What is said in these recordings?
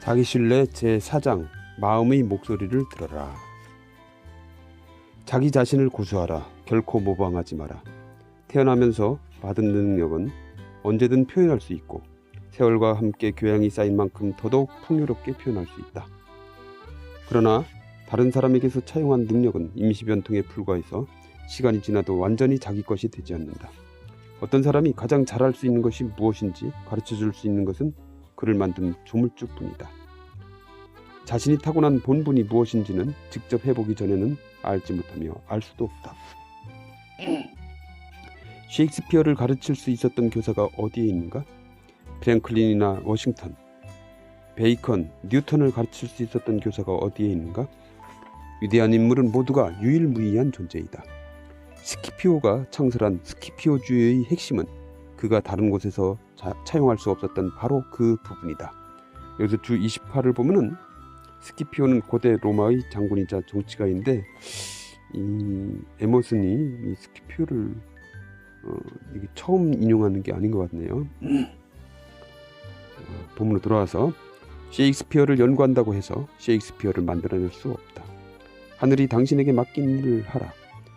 자기 신뢰 제4장 마음의 목소리를 들어라. 자기 자신을 고수하라. 결코 모방하지 마라. 태어나면서 받은 능력은 언제든 표현할 수 있고 세월과 함께 교양이 쌓인 만큼 더더욱 풍요롭게 표현할 수 있다. 그러나 다른 사람에게서 차용한 능력은 임시변통에 불과해서 시간이 지나도 완전히 자기 것이 되지 않는다. 어떤 사람이 가장 잘할 수 있는 것이 무엇인지 가르쳐 줄 수 있는 것은 그를 만든 조물주뿐이다. 자신이 타고난 본분이 무엇인지는 직접 해보기 전에는 알지 못하며 알 수도 없다. 셰익스피어를 가르칠 수 있었던 교사가 어디에 있는가? 프랭클린이나 워싱턴, 베이컨, 뉴턴을 가르칠 수 있었던 교사가 어디에 있는가? 위대한 인물은 모두가 유일무이한 존재이다. 스키피오가 창설한 스키피오주의의 핵심은 그가 다른 곳에서 자, 차용할 수 없었던 바로 그 부분이다. 여기서 주 28을 보면은 스키피오는 고대 로마의 장군이자 정치가인데 이 에머슨이 이 스키피오를 어, 이게 처음 인용하는 게 아닌 것 같네요. 어, 본문으로 돌아와서 셰익스피어를 연구한다고 해서 셰익스피어를 만들어낼 수 없다. 하늘이 당신에게 맡긴 일을 하라.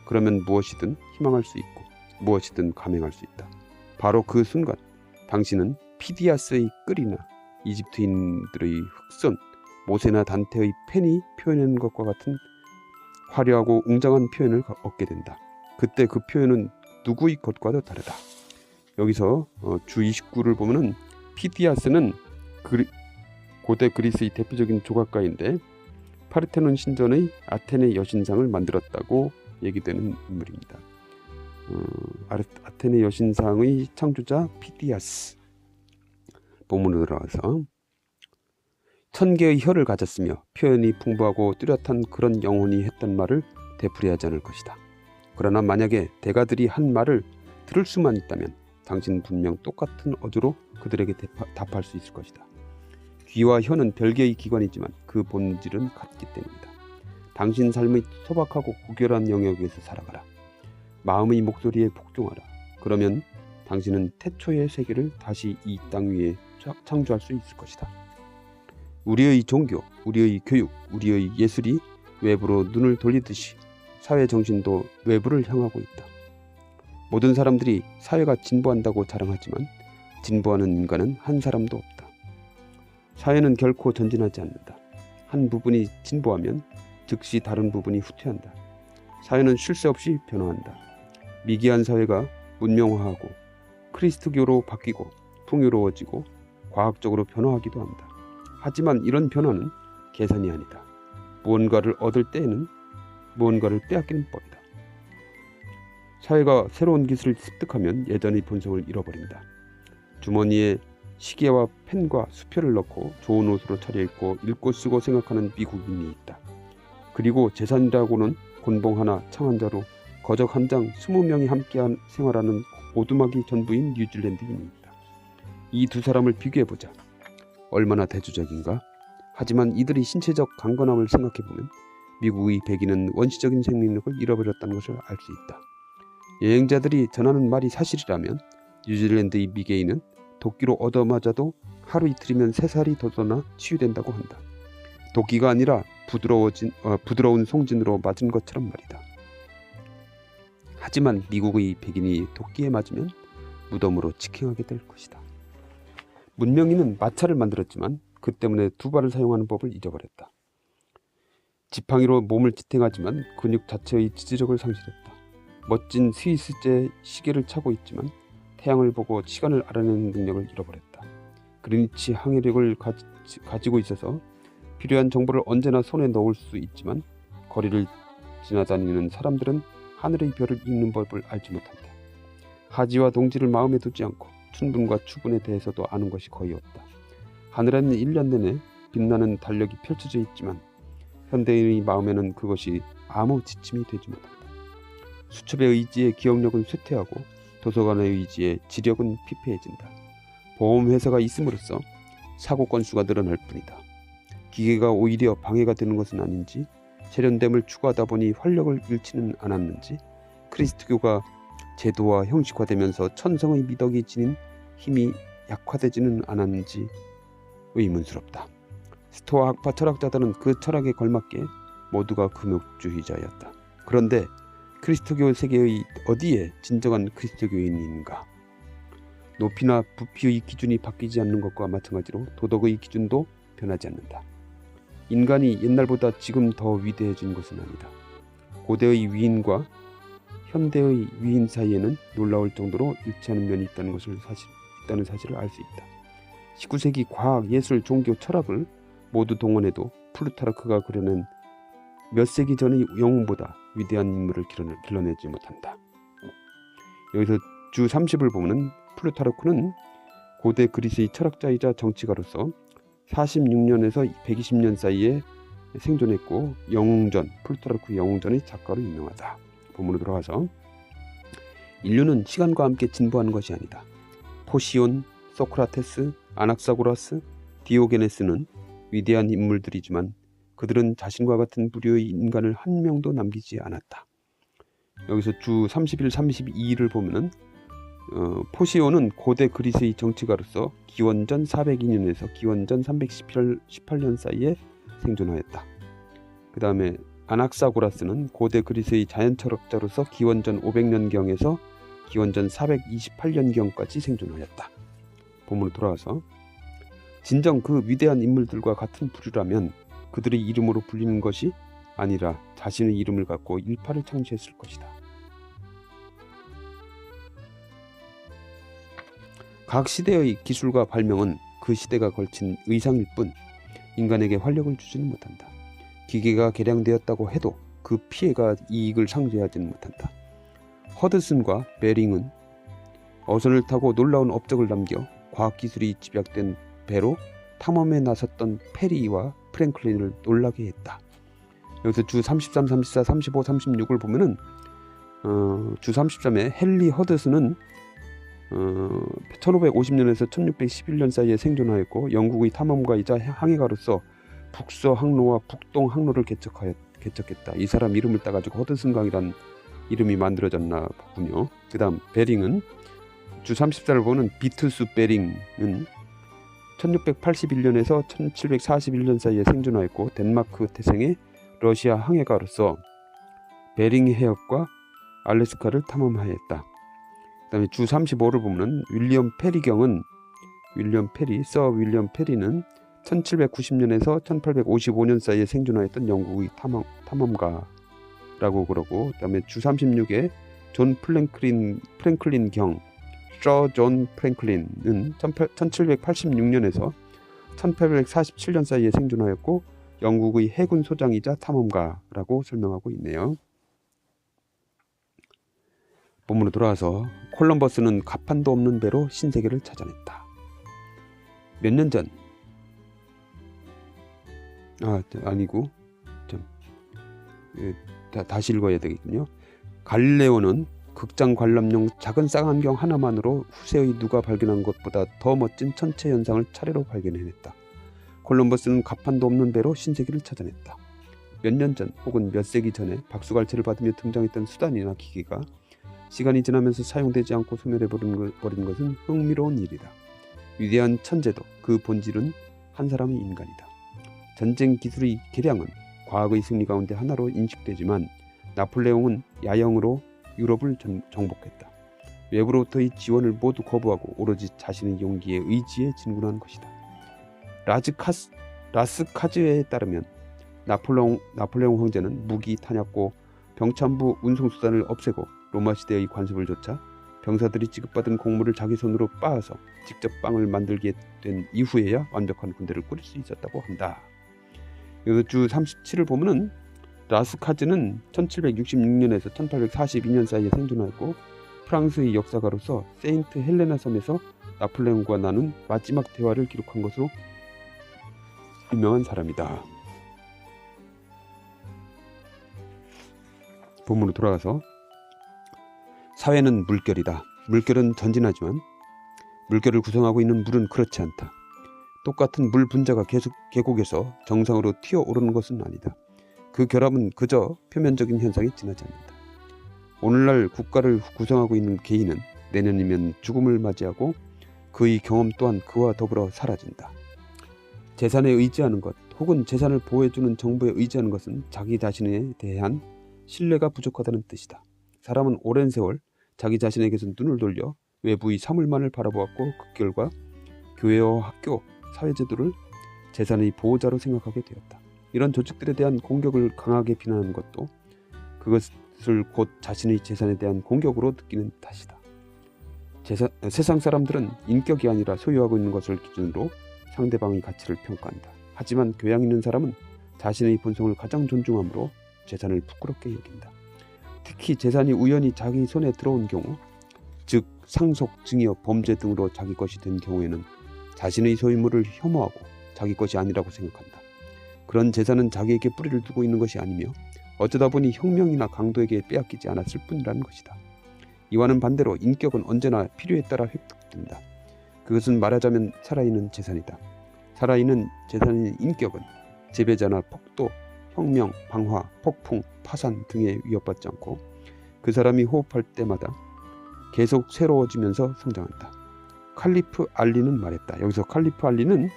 그러면 무엇이든 희망할 수 있고 무엇이든 감행할 수 있다. 바로 그 순간 당신은 피디아스의 끌이나 이집트인들의 흑선, 모세나 단테의 펜이 표현한 것과 같은 화려하고 웅장한 표현을 얻게 된다. 그때 그 표현은 누구의 것과도 다르다. 여기서 어, 주 29를 보면은 피디아스는 그리, 고대 그리스의 대표적인 조각가인데 파르테논 신전의 아테네 여신상을 만들었다고 얘기되는 인물입니다. 어, 아테네 여신상의 창조자 피디아스 본문으로 들어가서 천 개의 혀를 가졌으며 표현이 풍부하고 뚜렷한 그런 영혼이 했던 말을 되풀이하지 않을 것이다. 그러나 만약에 대가들이 한 말을 들을 수만 있다면 당신 분명 똑같은 어조로 그들에게 답할 수 있을 것이다. 귀와 혀는 별개의 기관이지만 그 본질은 같기 때문이다. 당신 삶의 소박하고 고결한 영역에서 살아가라. 마음의 목소리에 복종하라. 그러면 당신은 태초의 세계를 다시 이 땅 위에 창조할 수 있을 것이다. 우리의 종교, 우리의 교육, 우리의 예술이 외부로 눈을 돌리듯이 사회 정신도 외부를 향하고 있다. 모든 사람들이 사회가 진보한다고 자랑하지만 진보하는 인간은 한 사람도 없다. 사회는 결코 전진하지 않는다. 한 부분이 진보하면 즉시 다른 부분이 후퇴한다. 사회는 쉴 새 없이 변화한다. 미개한 사회가 문명화하고 크리스트교로 바뀌고 풍요로워지고 과학적으로 변화하기도 한다. 하지만 이런 변화는 계산이 아니다. 무언가를 얻을 때에는 무언가를 빼앗기는 법이다. 사회가 새로운 기술을 습득하면 예전의 본성을 잃어버린다. 주머니에 시계와 펜과 수표를 넣고 좋은 옷으로 차려입고 읽고 쓰고 생각하는 미국인이 있다. 그리고 재산이라고는 곤봉 하나 창 한 자로 거적 한장 스무 명이 함께 생활하는 오두막이 전부인 뉴질랜드인이 있다. 이 두 사람을 비교해보자. 얼마나 대조적인가? 하지만 이들의 신체적 강건함을 생각해보면 미국의 백인은 원시적인 생명력을 잃어버렸다는 것을 알 수 있다. 여행자들이 전하는 말이 사실이라면 뉴질랜드의 미개인은 도끼로 얻어맞아도 하루 이틀이면 세 살이 돋아나 치유된다고 한다. 도끼가 아니라 부드러워진 어, 부드러운 송진으로 맞은 것처럼 말이다. 하지만 미국의 백인이 도끼에 맞으면 무덤으로 직행하게 될 것이다. 문명인은 마차를 만들었지만 그 때문에 두 발을 사용하는 법을 잊어버렸다. 지팡이로 몸을 지탱하지만 근육 자체의 지지력을 상실했다. 멋진 스위스제 시계를 차고 있지만 태양을 보고 시간을 알아내는 능력을 잃어버렸다. 그리니치 항해력을 가지, 고 있어서 필요한 정보를 언제나 손에 넣을 수 있지만 거리를 지나다니는 사람들은 하늘의 별을 읽는 법을 알지 못한다. 하지와 동지를 마음에 두지 않고 춘분과 추분에 대해서도 아는 것이 거의 없다. 하늘에는 1년 내내 빛나는 달력이 펼쳐져 있지만 현대인의 마음에는 그것이 아무 지침이 되지 못한다. 수첩의 의지에 기억력은 쇠퇴하고 도서관의 의지에 지력은 피폐해진다. 보험회사가 있음으로써 사고 건수가 늘어날 뿐이다. 기계가 오히려 방해가 되는 것은 아닌지 세련됨을 추구하다 보니 활력을 잃지는 않았는지 크리스트교가 제도와 형식화되면서 천성의 미덕이 지닌 힘이 약화되지는 않았는지 의문스럽다. 스토아 학파 철학자들은 그 철학에 걸맞게 모두가 금욕주의자였다. 그런데 그리스도교 세계의 어디에 진정한 그리스도교인인가? 높이나 부피의 기준이 바뀌지 않는 것과 마찬가지로 도덕의 기준도 변하지 않는다. 인간이 옛날보다 지금 더 위대해진 것은 아니다. 고대의 위인과 현대의 위인 사이에는 놀라울 정도로 일치하는 면이 있다는 것을 사실 있다는 사실을 알 수 있다. 19세기 과학, 예술, 종교, 철학을 모두 동원해도 플루타르크가 그려낸 몇 세기 전의 영웅보다 위대한 인물을 길러내, 길러내지 못한다. 여기서 주 30을 보면은 플루타르크는 고대 그리스의 철학자이자 정치가로서 46년에서 120년 사이에 생존했고 영웅전 플루타르크 영웅전의 작가로 유명하다. 본문으로 들어가서 인류는 시간과 함께 진보하는 것이 아니다. 포시온, 소크라테스, 아낙사고라스, 디오게네스는 위대한 인물들이지만 그들은 자신과 같은 부류의 인간을 한 명도 남기지 않았다. 여기서 주 31, 32를 보면은 어, 포시온은 고대 그리스의 정치가로서 기원전 402년에서 기원전 318년 사이에 생존하였다. 그 다음에 아낙사고라스는 고대 그리스의 자연철학자로서 기원전 500년경에서 기원전 428년경까지 생존하였다. 본문으로 돌아와서 진정 그 위대한 인물들과 같은 부류라면 그들의 이름으로 불리는 것이 아니라 자신의 이름을 갖고 일파를 창시했을 것이다. 각 시대의 기술과 발명은 그 시대가 걸친 의상일 뿐 인간에게 활력을 주지는 못한다. 기계가 개량되었다고 해도 그 피해가 이익을 상쇄하지는 못한다. 허드슨과 베링은 어선을 타고 놀라운 업적을 남겨 과학기술이 집약된 배로 탐험에 나섰던 페리와 프랭클린을 놀라게 했다. 여기서 주 33, 34, 35, 36을 보면은 어, 주 33에 헨리 허드슨은 어, 1550년에서 1611년 사이에 생존하였고 영국의 탐험가이자 항해가로서 북서 항로와 북동 항로를 개척하였, 개척했다. 이 사람 이름을 따가지고 허드슨강이란 이름이 만들어졌나 보군요. 그 다음 베링은 주 34를 보는 비트스 베링은 1681년에서 1741년 사이에 생존하였고 덴마크 태생의 러시아 항해가로서 베링 해협과 알래스카를 탐험하였다. 그다음에 주 35를 보면 윌리엄 페리경은 윌리엄 페리, 서 윌리엄 페리는 1790년에서 1855년 사이에 생존하였던 영국의 탐험, 탐험가라고 그러고 그다음에 주 36에 존 플랭클린 프랭클린 경, 서 존 프랭클린은 1786년에서 1847년 사이에 생존하였고 영국의 해군 소장이자 탐험가라고 설명하고 있네요. 본문으로 돌아와서 콜럼버스는 가판도 없는 배로 신세계를 찾아냈다. 몇 년 전, 아 아니고 좀 예, 다, 다시 읽어야 되겠군요. 갈레오는 극장 관람용 작은 쌍안경 하나만으로 후세의 누가 발견한 것보다 더 멋진 천체 현상을 차례로 발견해냈다. 콜럼버스는 가판도 없는 배로 신세계를 찾아냈다. 몇 년 전 혹은 몇 세기 전에 박수갈채를 받으며 등장했던 수단이나 기계가 시간이 지나면서 사용되지 않고 소멸해버린 것은 흥미로운 일이다. 위대한 천재도 그 본질은 한 사람의 인간이다. 전쟁 기술의 개량은 과학의 승리 가운데 하나로 인식되지만 나폴레옹은 야영으로 유럽을 정복했다. 외부로부터의 지원을 모두 거부하고 오로지 자신의 용기에 의지에 진군한 것이다. 라즈카스, 라스 카즈에 따르면 나폴레옹, 나폴레옹 황제는 무기, 탄약고, 병참부 운송수단을 없애고 로마 시대의 관습을 좇아 병사들이 지급받은 곡물을 자기 손으로 빻아서 직접 빵을 만들게 된 이후에야 완벽한 군대를 꾸릴 수 있었다고 한다. 주 37을 보면은 라스카즈는 1766년에서 1842년 사이에 생존하였고 프랑스의 역사가로서 세인트 헬레나 섬에서 나폴레옹과 나눈 마지막 대화를 기록한 것으로 유명한 사람이다. 본문으로 돌아가서 사회는 물결이다. 물결은 전진하지만 물결을 구성하고 있는 물은 그렇지 않다. 똑같은 물 분자가 계속 계곡에서 정상으로 튀어오르는 것은 아니다. 그 결합은 그저 표면적인 현상이 지나지 않는다. 오늘날 국가를 구성하고 있는 개인은 내년이면 죽음을 맞이하고 그의 경험 또한 그와 더불어 사라진다. 재산에 의지하는 것 혹은 재산을 보호해주는 정부에 의지하는 것은 자기 자신에 대한 신뢰가 부족하다는 뜻이다. 사람은 오랜 세월 자기 자신에게서 눈을 돌려 외부의 사물만을 바라보았고 그 결과 교회와 학교, 사회제도를 재산의 보호자로 생각하게 되었다. 이런 조직들에 대한 공격을 강하게 비난하는 것도 그것을 곧 자신의 재산에 대한 공격으로 느끼는 탓이다. 재산, 세상 사람들은 인격이 아니라 소유하고 있는 것을 기준으로 상대방의 가치를 평가한다. 하지만 교양 있는 사람은 자신의 본성을 가장 존중함으로 재산을 부끄럽게 여긴다. 특히 재산이 우연히 자기 손에 들어온 경우, 즉 상속, 증여, 범죄 등으로 자기 것이 된 경우에는 자신의 소유물을 혐오하고 자기 것이 아니라고 생각한다. 그런 재산은 자기에게 뿌리를 두고 있는 것이 아니며 어쩌다 보니 혁명이나 강도에게 빼앗기지 않았을 뿐이라는 것이다. 이와는 반대로 인격은 언제나 필요에 따라 획득된다. 그것은 말하자면 살아있는 재산이다. 살아있는 재산인 인격은 재배자나 폭도, 혁명, 방화, 폭풍, 파산 등에 위협받지 않고 그 사람이 호흡할 때마다 계속 새로워지면서 성장한다. 칼리프 알리는 말했다. 여기서 칼리프 알리는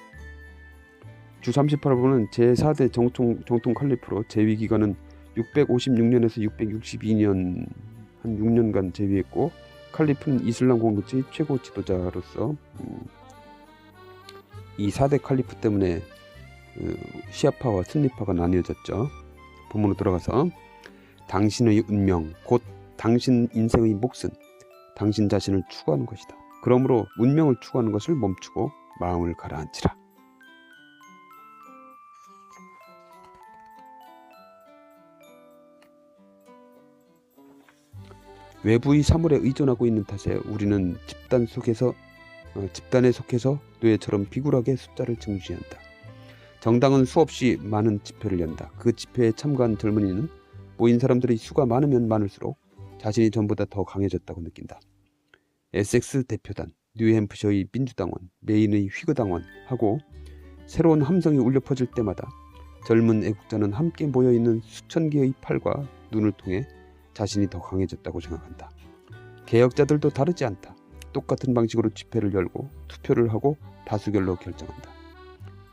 주 38호는 제4대 정통, 정통 칼리프로 재위 기간은 656년에서 662년 한 6년간 재위했고 칼리프는 이슬람 공동체의 최고 지도자로서 음, 이 4대 칼리프 때문에 그 시아파와 순리파가 나뉘어졌죠. 본문으로 들어가서 당신의 운명 곧 당신 인생의 몫은 당신 자신을 추구하는 것이다. 그러므로 운명을 추구하는 것을 멈추고 마음을 가라앉히라. 외부의 사물에 의존하고 있는 탓에 우리는 집단 속에서 어, 집단에 속해서 노예처럼 비굴하게 숫자를 증시한다. 정당은 수없이 많은 집회를 연다. 그 집회에 참가한 젊은이는 모인 사람들의 수가 많으면 많을수록 자신이 전보다 더 강해졌다고 느낀다. 에섹스 대표단, 뉴햄프셔의 민주당원, 메인의 휘그당원 하고 새로운 함성이 울려 퍼질 때마다 젊은 애국자는 함께 모여 있는 수천 개의 팔과 눈을 통해 자신이 더 강해졌다고 생각한다. 개혁자들도 다르지 않다. 똑같은 방식으로 집회를 열고 투표를 하고 다수결로 결정한다.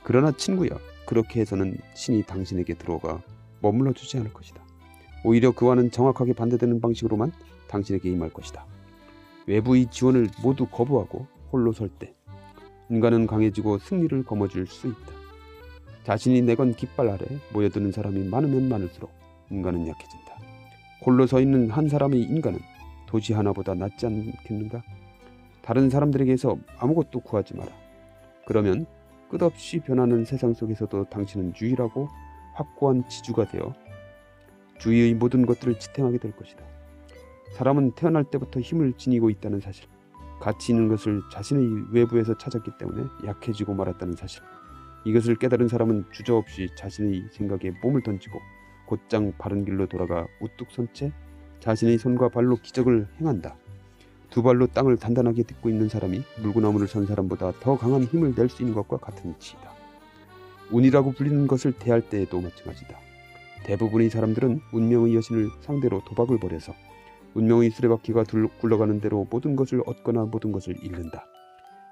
그러나 친구야, 그렇게 해서는 신이 당신에게 들어가 머물러 주지 않을 것이다. 오히려 그와는 정확하게 반대되는 방식으로만 당신에게 임할 것이다. 외부의 지원을 모두 거부하고 홀로 설 때 인간은 강해지고 승리를 거머쥘 수 있다. 자신이 내건 깃발 아래 모여드는 사람이 많으면 많을수록 인간은 약해진다. 홀로 서 있는 한 사람의 인간은 도시 하나보다 낫지 않겠는가? 다른 사람들에게서 아무것도 구하지 마라. 그러면 끝없이 변하는 세상 속에서도 당신은 유일하고 확고한 지주가 되어 주위의 모든 것들을 지탱하게 될 것이다. 사람은 태어날 때부터 힘을 지니고 있다는 사실, 가치 있는 것을 자신의 외부에서 찾았기 때문에 약해지고 말았다는 사실, 이것을 깨달은 사람은 주저없이 자신의 생각에 몸을 던지고 곧장 바른 길로 돌아가 우뚝 선 채 자신의 손과 발로 기적을 행한다. 두 발로 땅을 단단하게 딛고 있는 사람이 물구나무를 선 사람보다 더 강한 힘을 낼 수 있는 것과 같은 이치이다. 운이라고 불리는 것을 대할 때에도 마찬가지다. 대부분의 사람들은 운명의 여신을 상대로 도박을 벌여서 운명의 수레바퀴가 둘, 굴러가는 대로 모든 것을 얻거나 모든 것을 잃는다.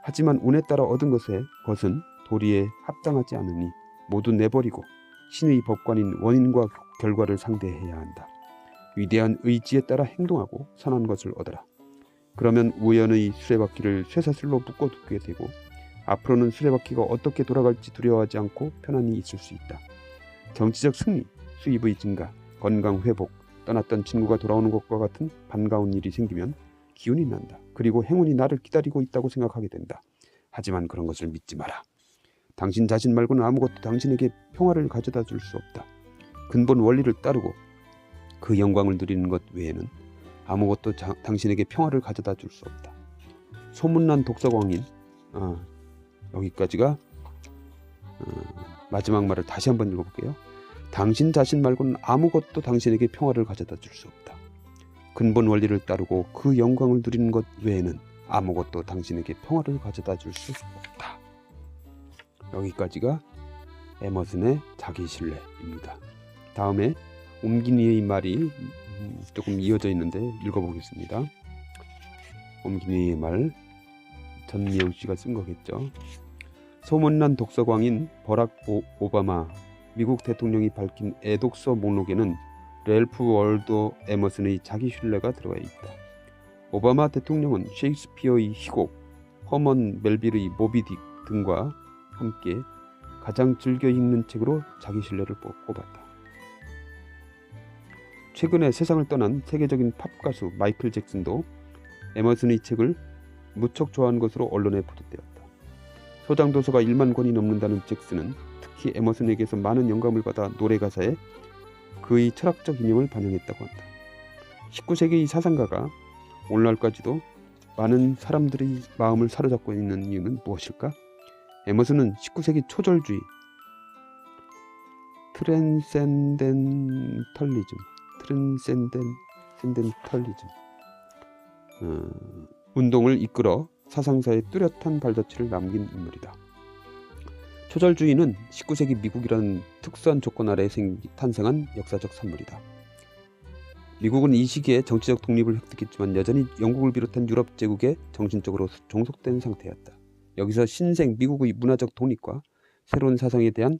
하지만 운에 따라 얻은 것의 것은 도리에 합당하지 않으니 모두 내버리고 신의 법관인 원인과 결과를 상대해야 한다. 위대한 의지에 따라 행동하고 선한 것을 얻어라. 그러면 우연의 수레바퀴를 쇠사슬로 묶어두게 되고 앞으로는 수레바퀴가 어떻게 돌아갈지 두려워하지 않고 편안히 있을 수 있다. 정치적 승리, 수입의 증가, 건강 회복, 떠났던 친구가 돌아오는 것과 같은 반가운 일이 생기면 기운이 난다. 그리고 행운이 나를 기다리고 있다고 생각하게 된다. 하지만 그런 것을 믿지 마라. 당신 자신 말고는 아무것도 당신에게 평화를 가져다 줄 수 없다. 근본 원리를 따르고 그 영광을 누리는 것 외에는 아무것도 자, 당신에게 평화를 가져다 줄 수 없다. 소문난 독서광인 아, 여기까지가 어, 마지막 말을 다시 한번 읽어볼게요. 당신 자신 말고는 아무것도 당신에게 평화를 가져다 줄 수 없다. 근본 원리를 따르고 그 영광을 누리는 것 외에는 아무것도 당신에게 평화를 가져다 줄 수 없다. 여기까지가 에머슨의 자기 신뢰입니다. 다음에 옴기니의 말이 조금 이어져 있는데 읽어보겠습니다. 옴기니의 말 전미영 씨가 쓴 거겠죠. 소문난 독서광인 버락 오, 오바마 미국 대통령이 밝힌 애독서 목록에는 렐프 월도 에머슨의 자기 신뢰가 들어가 있다. 오바마 대통령은 셰익스피어의 희곡, 허먼 멜빌의 모비딕 등과 함께 가장 즐겨 읽는 책으로 자기 신뢰를 뽑- 꼽았다. 최근에 세상을 떠난 세계적인 팝 가수 마이클 잭슨도 에머슨의 책을 무척 좋아한 것으로 언론에 보도되었다. 소장 도서가 1만 권이 넘는다는 잭슨은 특히 에머슨에게서 많은 영감을 받아 노래 가사에 그의 철학적 이념을 반영했다고 한다. 19세기의 사상가가 오늘날까지도 많은 사람들의 마음을 사로잡고 있는 이유는 무엇일까? 에머슨은 19세기 초절주의 트랜센덴털리즘 트랜센덴 센덴털리즘 어, 운동을 이끌어 사상사에 뚜렷한 발자취를 남긴 인물이다. 초절주의는 19세기 미국이라는 특수한 조건 아래 생, 탄생한 역사적 산물이다. 미국은 이 시기에 정치적 독립을 획득했지만 여전히 영국을 비롯한 유럽 제국에 정신적으로 종속된 상태였다. 여기서 신생 미국의 문화적 독립과 새로운 사상에 대한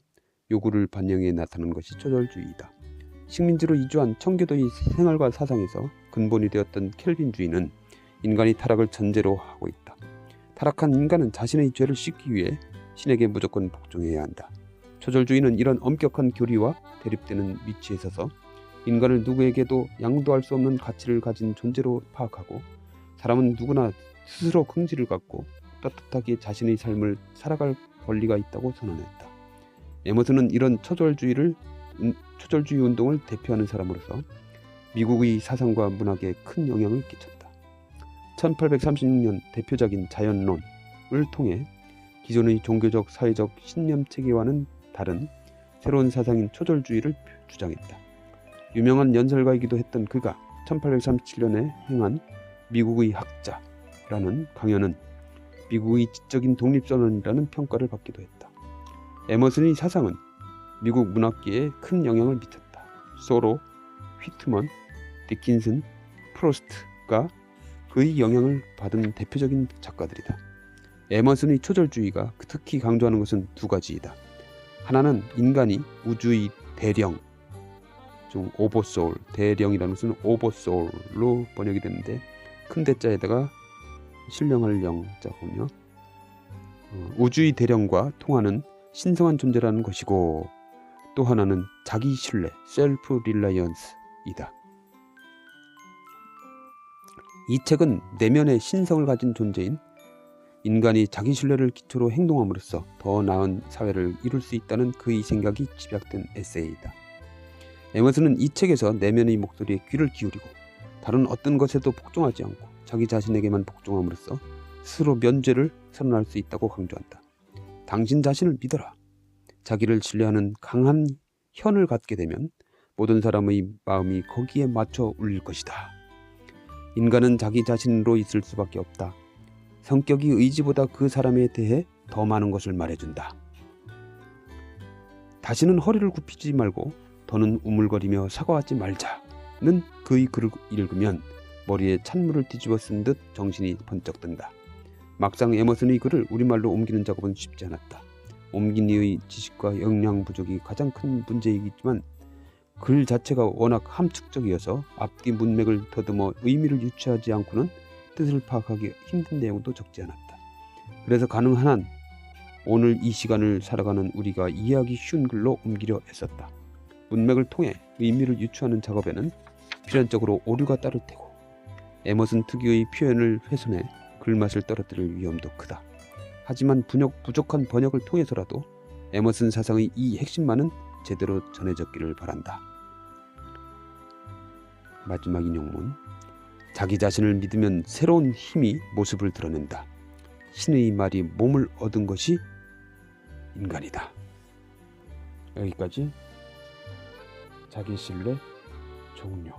요구를 반영해 나타난 것이 초절주의이다. 식민지로 이주한 청교도의 생활과 사상에서 근본이 되었던 켈빈주의는 인간이 타락을 전제로 하고 있다. 타락한 인간은 자신의 죄를 씻기 위해 신에게 무조건 복종해야 한다. 초절주의는 이런 엄격한 교리와 대립되는 위치에 서서 인간을 누구에게도 양도할 수 없는 가치를 가진 존재로 파악하고 사람은 누구나 스스로 긍지를 갖고 떳떳하게 자신의 삶을 살아갈 권리가 있다고 선언했다. 에머슨은 이런 초절주의를 음, 초절주의 운동을 대표하는 사람으로서 미국의 사상과 문학에 큰 영향을 끼쳤다. 1836년 대표작인 자연론을 통해 기존의 종교적 사회적 신념 체계와는 다른 새로운 사상인 초절주의를 주장했다. 유명한 연설가이기도 했던 그가 1837년에 행한 미국의 학자라는 강연은 미국의 지적인 독립선언이라는 평가를 받기도 했다. 에머슨의 사상은 미국 문학계에 큰 영향을 미쳤다. 소로, 휘트먼, 디킨슨, 프로스트가 그의 영향을 받은 대표적인 작가들이다. 에머슨의 초절주의가 특히 강조하는 것은 두 가지이다. 하나는 인간이 우주의 대령, 좀 오버소울, 대령이라는 것은 오버소울로 번역이 되는데 큰 대자에다가 신령할 영자군요. 어, 우주의 대령과 통하는 신성한 존재라는 것이고 또 하나는 자기 신뢰, 셀프 릴라이언스이다. 이 책은 내면의 신성을 가진 존재인 인간이 자기 신뢰를 기초로 행동함으로써 더 나은 사회를 이룰 수 있다는 그의 생각이 집약된 에세이이다. 에머슨은 이 책에서 내면의 목소리에 귀를 기울이고 다른 어떤 것에도 복종하지 않고 자기 자신에게만 복종함으로써 스스로 면죄를 선언할 수 있다고 강조한다. 당신 자신을 믿어라. 자기를 신뢰하는 강한 현을 갖게 되면 모든 사람의 마음이 거기에 맞춰 울릴 것이다. 인간은 자기 자신으로 있을 수밖에 없다. 성격이 의지보다 그 사람에 대해 더 많은 것을 말해준다. 다시는 허리를 굽히지 말고 더는 우물거리며 사과하지 말자는 그의 글을 읽으면 머리에 찬물을 뒤집어 쓴 듯 정신이 번쩍 든다. 막상 에머슨의 글을 우리말로 옮기는 작업은 쉽지 않았다. 옮긴 이의 지식과 역량 부족이 가장 큰 문제이겠지만 글 자체가 워낙 함축적이어서 앞뒤 문맥을 더듬어 의미를 유추하지 않고는 뜻을 파악하기 힘든 내용도 적지 않았다. 그래서 가능한 한 오늘 이 시간을 살아가는 우리가 이해하기 쉬운 글로 옮기려 애썼다. 문맥을 통해 의미를 유추하는 작업에는 필연적으로 오류가 따를 테고 에머슨 특유의 표현을 훼손해 글맛을 떨어뜨릴 위험도 크다. 하지만 분역, 부족한 번역을 통해서라도 에머슨 사상의 이 핵심만은 제대로 전해졌기를 바란다. 마지막 인용문 자기 자신을 믿으면 새로운 힘이 모습을 드러낸다. 신의 말이 몸을 얻은 것이 인간이다. 여기까지 자기 신뢰 종료.